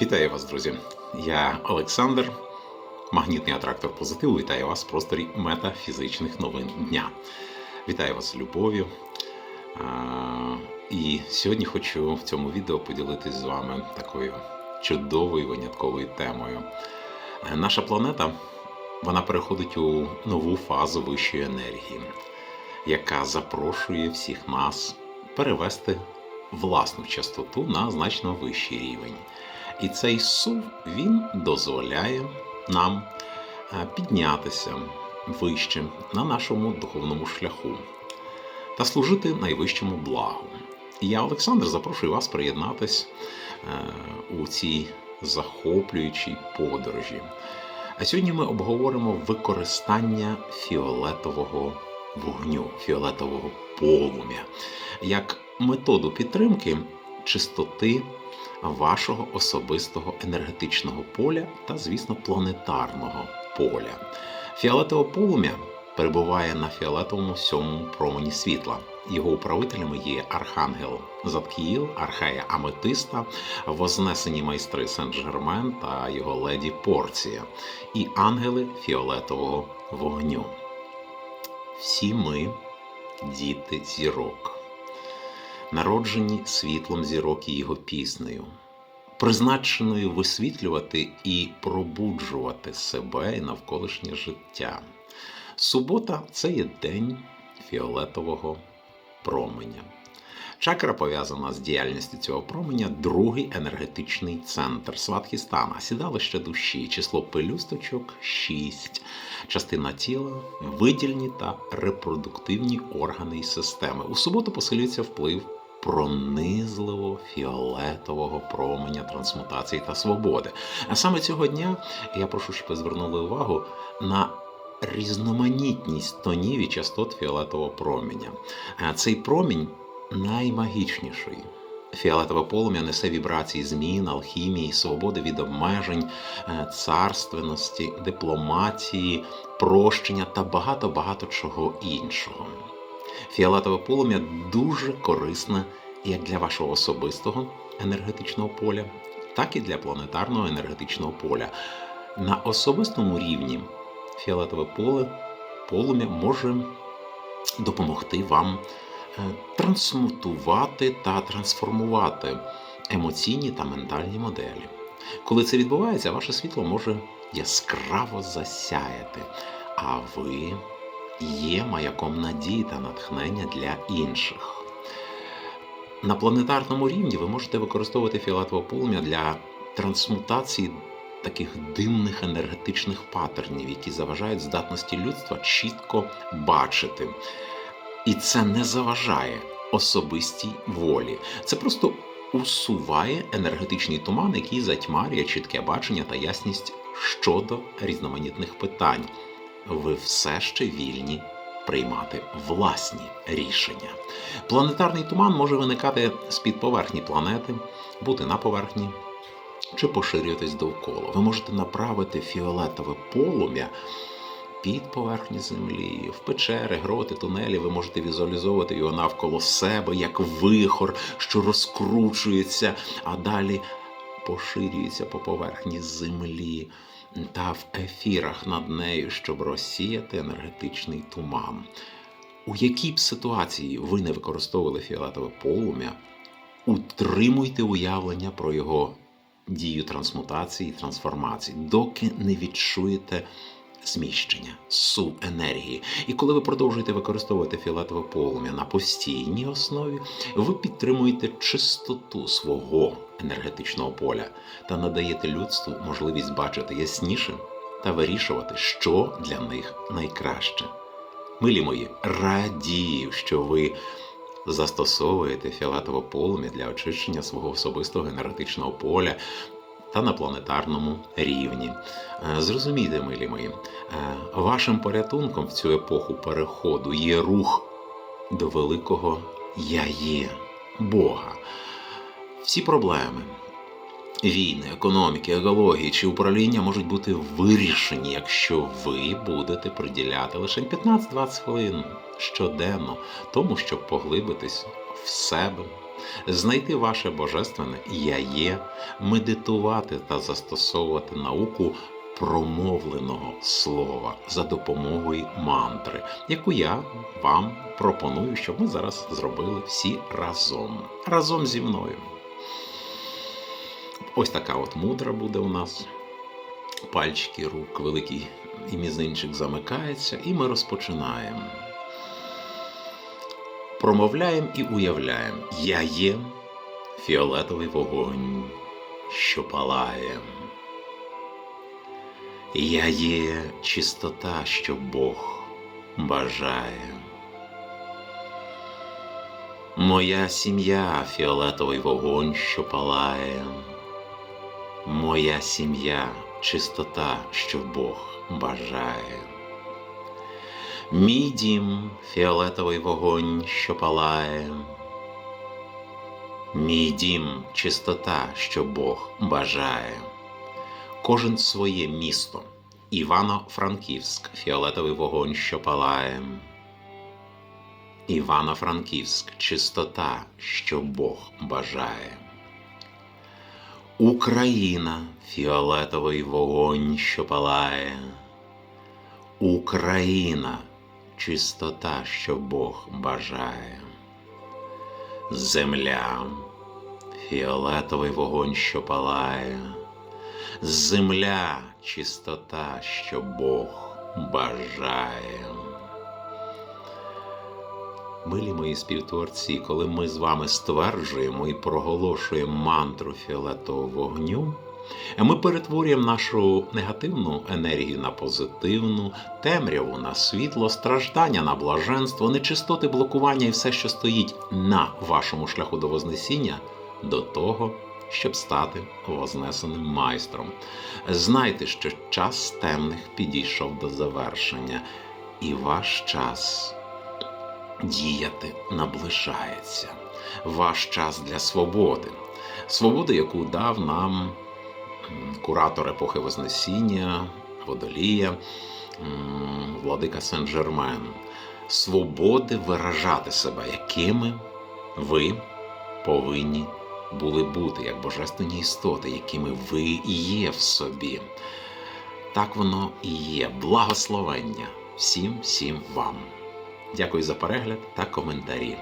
Вітаю вас, друзі! Я Олександр, магнітний атрактор позитиву. Вітаю вас в просторі метафізичних новин дня. Вітаю вас з любов'ю. І сьогодні хочу в цьому відео поділитися з вами такою чудовою винятковою темою. Наша планета вона переходить у нову фазу вищої енергії, яка запрошує всіх нас перевести власну частоту на значно вищий рівень. І цей сув він дозволяє нам е, піднятися вище на нашому духовному шляху та служити найвищому благу. І Я, Олександр, запрошую вас приєднатись е, у цій захоплюючій подорожі. А сьогодні ми обговоримо використання фіолетового вогню, фіолетового полум'я як методу підтримки чистоти вашого особистого енергетичного поля та, звісно, планетарного поля. Фіолетове полум'я перебуває на фіолетовому сьомому промені світла. Його управителями є Архангел Заткіїл, Архея Аметиста, вознесені майстри Сен-Жермен та його леді Порція, і ангели фіолетового вогню. Всі ми діти зірок народжені світлом зірок і його піснею, призначеною висвітлювати і пробуджувати себе і навколишнє життя. Субота це є день фіолетового променя. Чакра пов'язана з діяльністю цього променя, другий енергетичний центр Сватхістана, сідалище душі, число пелюсточок 6, частина тіла, видільні та репродуктивні органи і системи. У суботу посилюється вплив пронизливого фіолетового променя трансмутації та свободи. А саме цього дня я прошу, щоб ви звернули увагу на різноманітність тонів і частот фіолетового променя. Цей промінь наймагічніший. Фіолетове полум'я несе вібрації змін, алхімії, свободи від обмежень, е, царственності, дипломатії, прощення та багато-багато чого іншого. Фіолетове полум'я дуже корисне як для вашого особистого енергетичного поля, так і для планетарного енергетичного поля. На особистому рівні фіолетове поле полум'я може допомогти вам е, трансмутувати та трансформувати емоційні та ментальні моделі. Коли це відбувається, ваше світло може яскраво засяяти, а ви є маяком надії та натхнення для інших. На планетарному рівні ви можете використовувати фіолетове полум'я для трансмутації таких димних енергетичних паттернів, які заважають здатності людства чітко бачити. І це не заважає особистій волі. Це просто усуває енергетичний туман, який затьмарює чітке бачення та ясність щодо різноманітних питань. Ви все ще вільні приймати власні рішення. Планетарний туман може виникати з-під поверхні планети, бути на поверхні чи поширюватись довкола. Ви можете направити фіолетове полум'я під поверхні землі, в печери, гроти, тунелі. Ви можете візуалізовувати його навколо себе як вихор, що розкручується, а далі поширюється по поверхні землі та в ефірах над нею, щоб розсіяти енергетичний туман. У якій б ситуації ви не використовували фіолетове полум'я, утримуйте уявлення про його дію трансмутації і трансформації, доки не відчуєте зміщення, су енергії. І коли ви продовжуєте використовувати фіолетове полум'я на постійній основі, ви підтримуєте чистоту свого енергетичного поля та надаєте людству можливість бачити ясніше та вирішувати, що для них найкраще. Милі мої, радію, що ви застосовуєте фіолетове полум'я для очищення свого особистого енергетичного поля та на планетарному рівні. Е, Зрозумійте, милі мої, е, вашим порятунком в цю епоху переходу є рух до великого Я є Бога. Всі проблеми, війни, економіки, екології чи управління можуть бути вирішені, якщо ви будете приділяти лише 15-20 хвилин щоденно тому, щоб поглибитись в себе, знайти ваше божественне я є, медитувати та застосовувати науку промовленого слова за допомогою мантри, яку я вам пропоную, щоб ми зараз зробили всі разом, разом зі мною. Ось така от мудра буде у нас. Пальчики рук, великий і мізинчик замикається, і ми розпочинаємо. Промовляємо і уявляємо. Я є фіолетовий вогонь, що палає. Я є чистота, що Бог бажає. Моя сім'я фіолетовий вогонь, що палає. Моя сім'я чистота, що Бог бажає. Мій дім фіолетовий вогонь, що палає. Мій дім чистота, що Бог бажає. Кожен своє місто. Івано-Франківськ, фіолетовий вогонь, що палає. Івано-Франківськ, чистота, що Бог бажає. Україна, фіолетовий вогонь, що палає. Україна, чистота, що Бог бажає. Земля, фіолетовий вогонь, що палає. Земля, чистота, що Бог бажає. Милі мої співтворці, коли ми з вами стверджуємо і проголошуємо мантру фіолетового вогню, ми перетворюємо нашу негативну енергію на позитивну, темряву на світло, страждання на блаженство, нечистоти блокування і все, що стоїть на вашому шляху до Вознесіння, до того, щоб стати вознесеним майстром. Знайте, що час темних підійшов до завершення, і ваш час діяти наближається. Ваш час для свободи. Свободи, яку дав нам куратор епохи Вознесіння, Водолія, владика Сен-Жермен. Свободи виражати себе, якими ви повинні були бути, як божественні істоти, якими ви і є в собі. Так воно і є. Благословення всім, всім вам. Дякую за перегляд та коментарі.